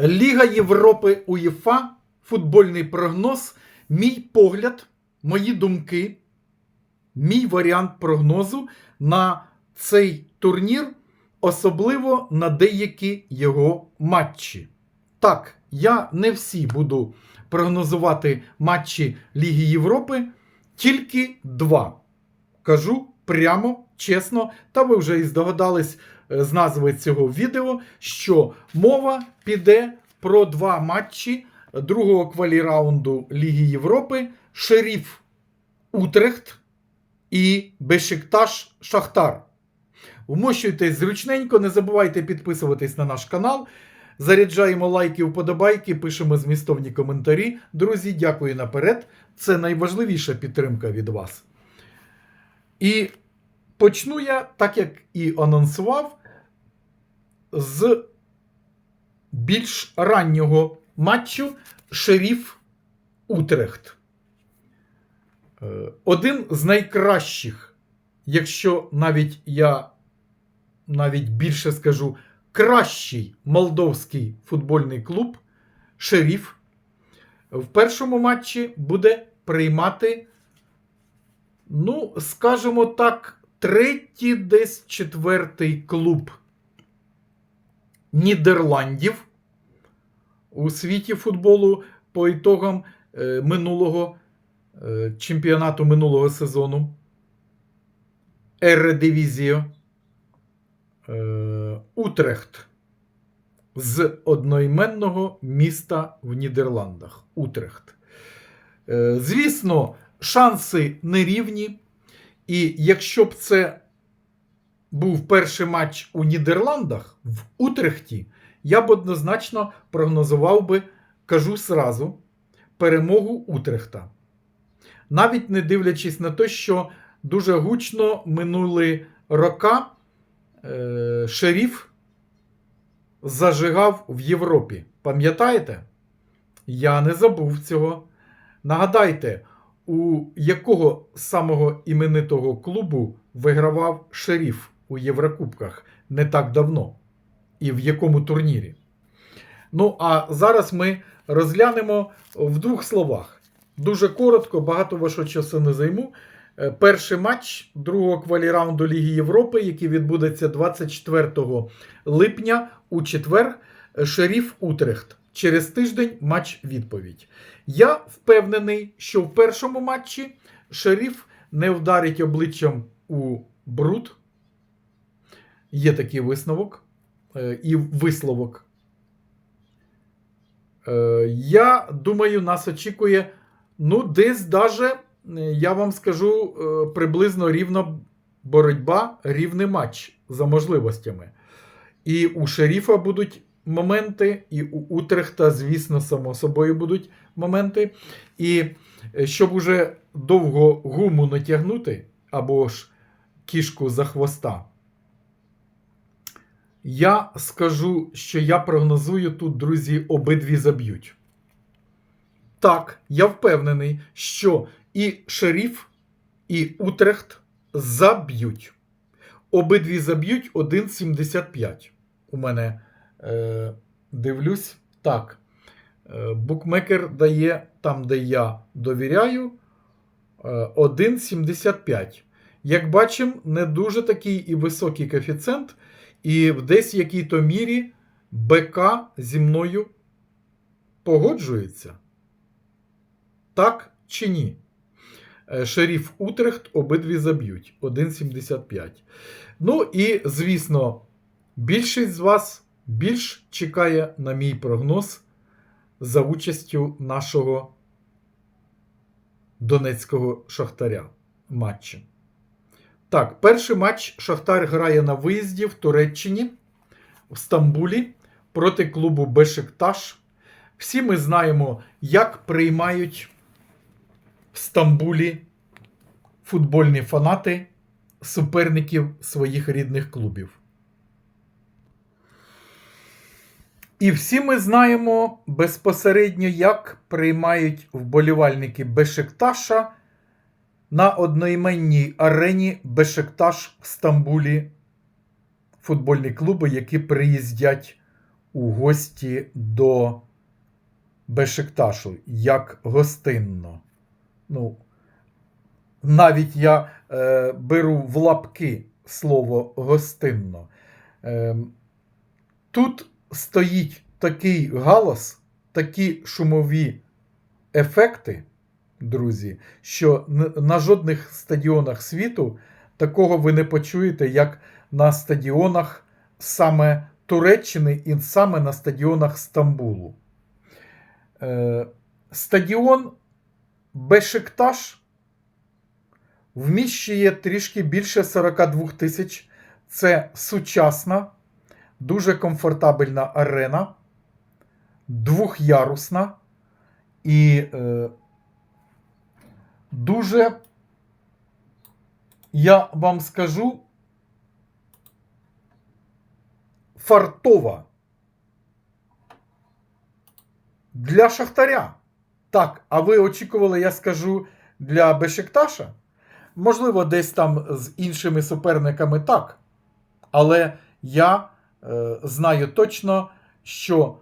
Ліга Європи УЄФА, футбольний прогноз, мій погляд, мої думки, мій варіант прогнозу на цей турнір, особливо на деякі його матчі. Так, я не всі буду прогнозувати матчі Ліги Європи, тільки два. Кажу прямо, чесно, та ви вже і здогадались з назви цього відео, що мова піде про два матчі другого кваліраунду Ліги Європи: Шеріф Утрехт і Бешикташ Шахтар. Вмощуйтесь зручненько, не забувайте підписуватись на наш канал. Заряджаємо лайки, вподобайки, пишемо змістовні коментарі. Друзі, дякую наперед. Це найважливіша підтримка від вас. І почну я, так як і анонсував, з більш раннього матчу Шеріф Утрехт. Е, Один з найкращих, якщо навіть я навіть більше скажу, кращий молдовський футбольний клуб Шеріф в першому матчі буде приймати, ну, скажімо так, третій, десь четвертий клуб Нідерландів у світі футболу по ітогам е, минулого е, чемпіонату минулого сезону. Ередивізіо е, Утрехт з одноіменного міста в Нідерландах. Утрехт. Звісно, шанси нерівні. І якщо б це був перший матч у Нідерландах в Утрехті, я б однозначно прогнозував би, кажу сразу, перемогу Утрехта. Навіть не дивлячись на те, що дуже гучно минули рока е, шеріф зажигав в Європі. Пам'ятаєте? Я не забув цього. Нагадайте, у якого самого іменитого клубу вигравав шеріф у Єврокубках не так давно, і в якому турнірі. Ну, а зараз ми розглянемо в двох словах. Дуже коротко, багато вашого часу не займу. Е, Перший матч другого кваліраунду Ліги Європи, який відбудеться 24 липня у четвер. е, Шеріф Утрехт. Через тиждень матч відповідь. Я впевнений, що в першому матчі шеріф не вдарить обличчям у бруд. Є такий висновок е, і висловок. Е, Я думаю, нас очікує, ну, десь даже, е, я вам скажу, приблизно рівна боротьба, рівний матч за можливостями. І у шеріфа будуть моменти, і у Утрехта, звісно, само собою будуть моменти. І щоб уже довго гуму натягнути, або ж кішку за хвоста, я скажу, що я прогнозую тут, друзі, обидві заб'ють. Так, я впевнений, що і шеріф, і Утрехт заб'ють. Обидві заб'ють 1,75. У мене е, дивлюсь. Так. Е, букмекер дає там, де я довіряю, е, 1,75. Як бачимо, не дуже такий і високий коефіцієнт, і в десь якій-то мірі БК зі мною погоджується. Так чи ні? Е, Шеріф Утрехт обидві заб'ють 1,75. Ну і, звісно, більшість з вас більш чекає на мій прогноз за участю нашого донецького шахтаря матчі. Так, перший матч Шахтар грає на виїзді в Туреччині в Стамбулі проти клубу Бешикташ. Всі ми знаємо, як приймають в Стамбулі футбольні фанати суперників своїх рідних клубів. І всі ми знаємо безпосередньо, як приймають вболівальники Бешикташа на одноіменній арені Бешикташ в Стамбулі футбольні клуби, які приїздять у гості до Бешикташу як гостинно. Ну, навіть я е, беру в лапки слово гостинно. Е, тут стоїть такий галас, такі шумові ефекти, друзі, що на жодних стадіонах світу такого ви не почуєте, як на стадіонах саме Туреччини і саме на стадіонах Стамбулу. Е, стадіон Бешикташ вміщує трішки більше 42 тисяч. Це сучасна, дуже комфортабельна арена, двохярусна і е, дуже, я вам скажу, фартова для Шахтаря. Так, а ви очікували, я скажу, для Бешикташа? Можливо, десь там з іншими суперниками так. Але я е, знаю точно, що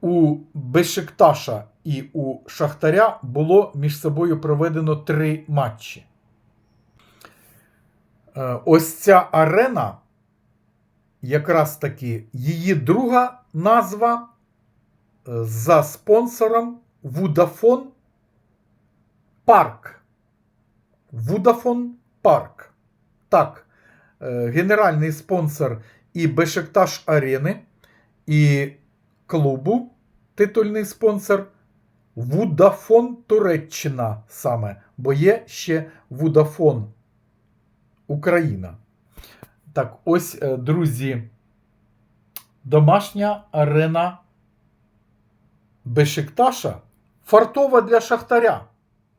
у Бешикташа і у Шахтаря було між собою проведено три матчі. Е, ось ця арена, якраз таки її друга назва е, за спонсором Vodafone Парк. Vodafone Парк. Так, е, генеральний спонсор і Бешикташ Арени, і клубу, титульний спонсор Vodafone Туреччина саме, бо є ще Vodafone Україна. Так, ось, е, друзі, домашня арена Бешикташа фартова для Шахтаря.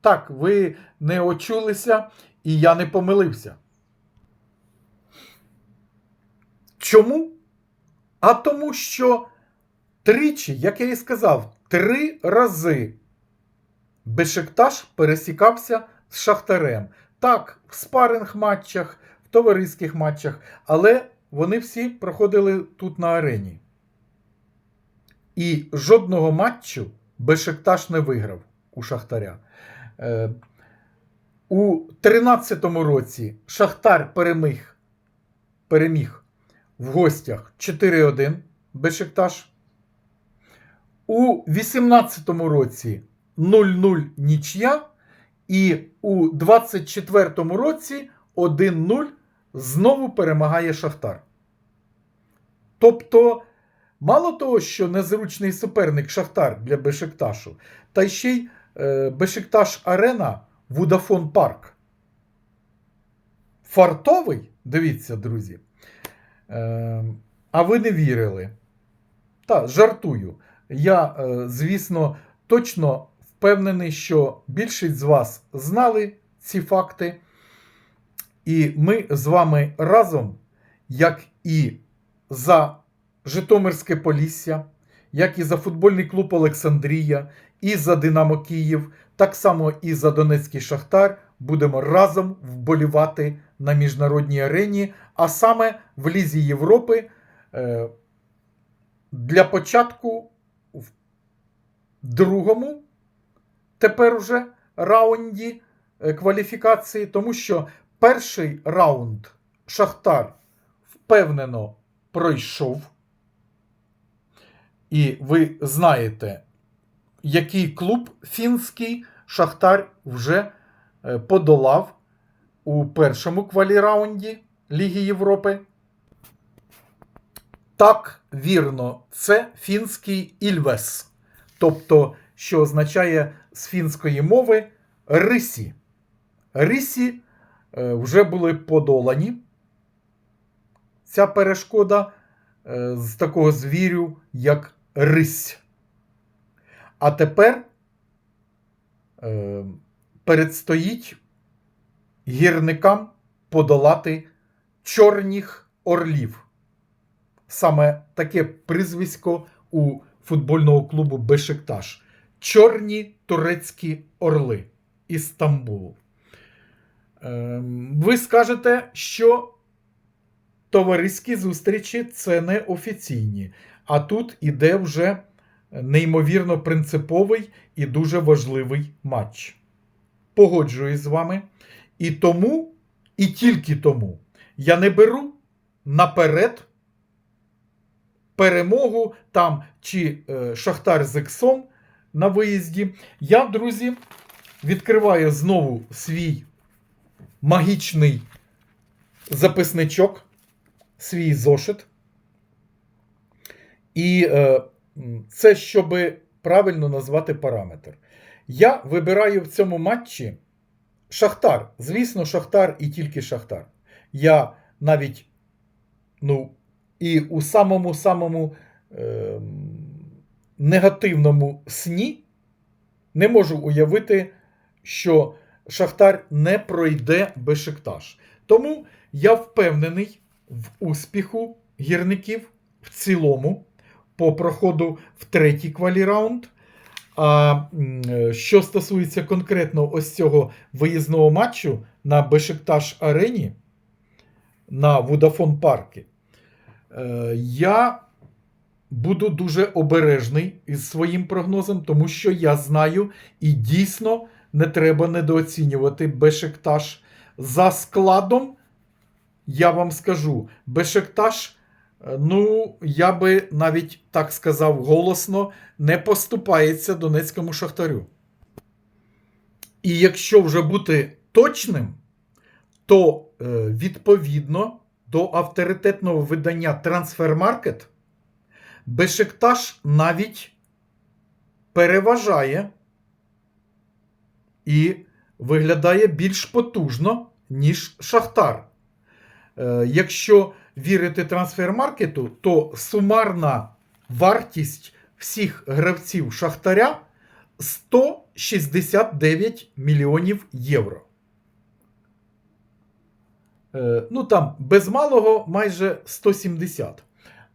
Так, ви не очулися, і я не помилився. Чому? А тому, що тричі, як я і сказав, три рази Бешикташ пересікався з Шахтарем. Так, в спаринг матчах, в товариських матчах, але вони всі проходили тут на арені. І жодного матчу Бешикташ не виграв у Шахтаря. Е, у 13-му році Шахтар переміг, переміг в гостях 4-1 Бешикташ. У 18-му році 0-0 нічия. І у 24-му році 1-0 знову перемагає Шахтар. Тобто, мало того, що незручний суперник Шахтар для Бешикташу, та ще й е, Бешикташ Арена Вудафон Парк. Фартовий, дивіться, друзі. Е, а ви не вірили. Та, жартую. Я, е, звісно, точно впевнений, що більшість з вас знали ці факти. І ми з вами разом, як і за Житомирське Полісся, як і за футбольний клуб Олександрія, і за Динамо Київ, так само і за Донецький Шахтар, будемо разом вболівати на міжнародній арені, а саме в Лізі Європи. е, Для початку другому тепер уже раунді е, кваліфікації, тому що перший раунд Шахтар впевнено пройшов. І ви знаєте, який клуб фінський Шахтар вже е, подолав у першому кваліраунді Ліги Європи. Так, вірно, це фінський Ільвес. Тобто, що означає з фінської мови рисі. Рисі е, вже були подолані. Ця перешкода е, з такого звірю, як рись. А тепер е, передстоїть гірникам подолати чорних орлів. Саме таке прізвисько у футбольного клубу Бешикташ. Чорні турецькі орли із Стамбулу. Ем, ви скажете, що товариські зустрічі це не офіційні. А тут іде вже неймовірно принциповий і дуже важливий матч. Погоджуюсь з вами. І тому, і тільки тому, я не беру наперед перемогу там чи е, Шахтар з Іксом на виїзді. Я, друзі, відкриваю знову свій магічний записничок, свій зошит. І е, це щоб правильно назвати параметр. Я вибираю в цьому матчі Шахтар. Звісно, Шахтар і тільки Шахтар. Я навіть, ну, і у самому-самому е, негативному сні не можу уявити, що Шахтар не пройде Бешикташ. Тому я впевнений в успіху гірників в цілому по проходу в третій кваліраунд. А що стосується конкретно ось цього виїзного матчу на Бешикташ Арені на Вудафон Паркі, е, я буду дуже обережний із своїм прогнозом, тому що я знаю і дійсно не треба недооцінювати Бешикташ за складом. Я вам скажу, Бешикташ, е, ну, я би навіть так сказав голосно, не поступається Донецькому Шахтарю. І якщо вже бути точним, то е, відповідно до авторитетного видання Transfermarket Бешикташ навіть переважає і виглядає більш потужно, ніж Шахтар. Е, Якщо вірити трансфермаркету, то сумарна вартість всіх гравців Шахтаря 169 мільйонів євро. Е, Ну там без малого майже 170.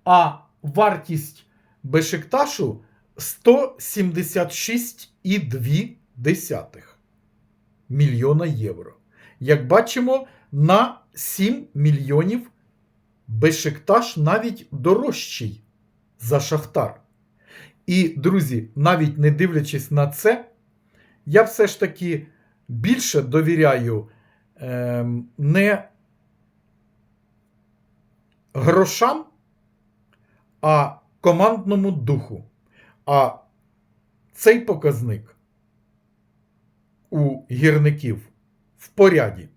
А вартість Бешикташу 176,2 мільйона євро. Як бачимо, на 7 мільйонів Бешикташ навіть дорожчий за Шахтар. І, друзі, навіть не дивлячись на це, я все ж таки більше довіряю ем, не грошам, а командному духу. А цей показник у гірників в поряді.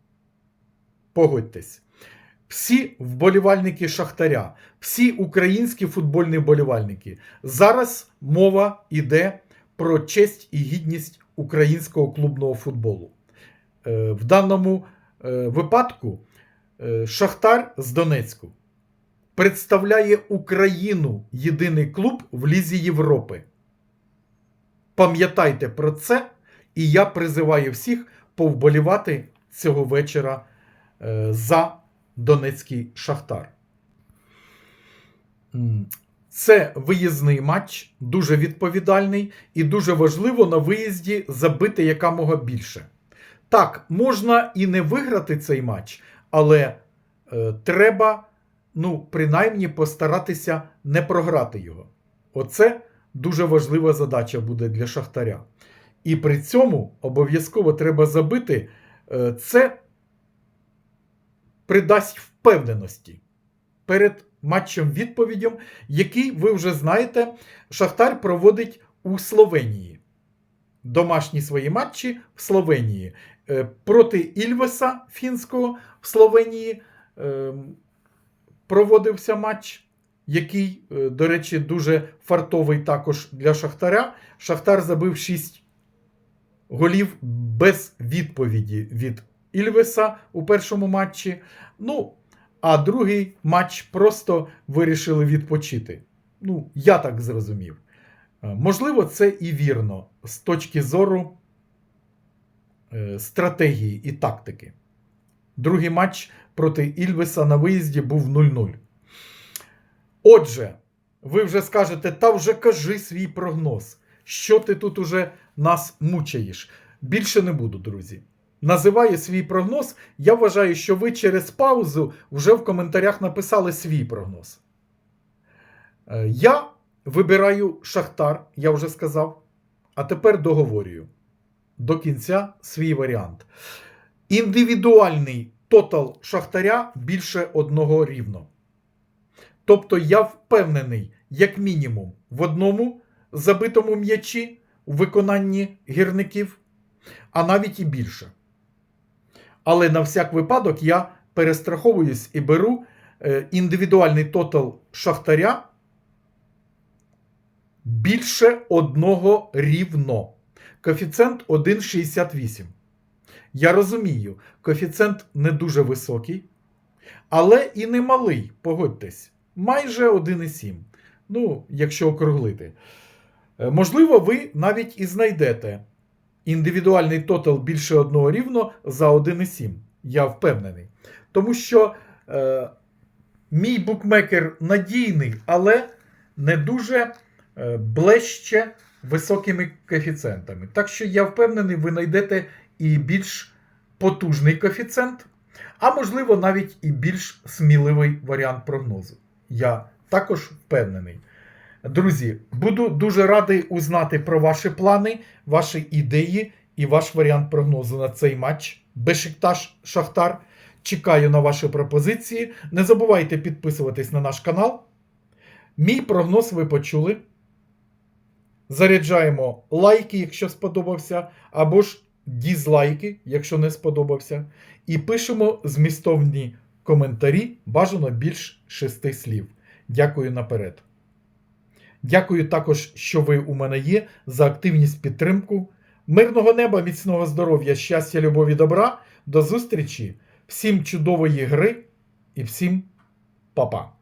Погодьтесь. Всі вболівальники Шахтаря, всі українські футбольні вболівальники. Зараз мова йде про честь і гідність українського клубного футболу. Е, В даному е, випадку е, Шахтар з Донецьку представляє Україну єдиний клуб в Лізі Європи. Пам'ятайте про це, і я призиваю всіх повболівати цього вечора е, за Донецький Шахтар. Це виїзний матч, дуже відповідальний і дуже важливо на виїзді забити якомога більше. Так, можна і не виграти цей матч, але е, треба, ну, принаймні, постаратися не програти його. Оце дуже важлива задача буде для Шахтаря. І при цьому обов'язково треба забити. Е, Це придасть впевненості перед матчем відповідям, який ви вже знаєте, Шахтар проводить у Словенії. Домашні свої матчі в Словенії. Е, Проти Ільвеса фінського в Словенії е, проводився матч, який, е, до речі, дуже фартовий також для Шахтаря. Шахтар забив 6 голів без відповіді від Ільвеса у першому матчі. Ну, а другий матч просто вирішили відпочити. Ну, я так зрозумів. Е, Можливо, це і вірно з точки зору е, стратегії і тактики. Другий матч проти Ільвеса на виїзді був 0-0. Отже, ви вже скажете, та вже кажи свій прогноз. Що ти тут уже нас мучаєш? Більше не буду, друзі. називає свій прогноз, я вважаю, що ви через паузу вже в коментарях написали свій прогноз. Е, Я вибираю Шахтар, я вже сказав. А тепер договорюю до кінця свій варіант. Індивідуальний тотал Шахтаря більше одного рівно. Тобто я впевнений, як мінімум, в одному забитому м'ячі у виконанні гірників, а навіть і більше. Але на всяк випадок я перестраховуюсь і беру е, індивідуальний тотал Шахтаря більше одного рівно. Коефіцієнт 1,68. Я розумію, коефіцієнт не дуже високий, але і не малий, погодьтесь, майже 1,7. Ну, якщо округлити. Е, Можливо, ви навіть і знайдете індивідуальний тотал більше одного рівно за 1,7. Я впевнений. Тому що е, мій букмекер надійний, але не дуже е, блеще високими коефіцієнтами. Так що я впевнений, ви знайдете і більш потужний коефіцієнт, а можливо, навіть і більш сміливий варіант прогнозу. Я також впевнений. Друзі, буду дуже радий узнати про ваші плани, ваші ідеї і ваш варіант прогнозу на цей матч. Бешикташ Шахтар. Чекаю на ваші пропозиції. Не забувайте підписуватись на наш канал. Мій прогноз ви почули. Заряджаємо лайки, якщо сподобався, або ж дізлайки, якщо не сподобався. І пишемо змістовні коментарі, бажано більш шести слів. Дякую наперед. Дякую також, що ви у мене є, за активність підтримку. Мирного неба, міцного здоров'я, щастя, любові, добра. До зустрічі! Всім чудової гри і всім па-па!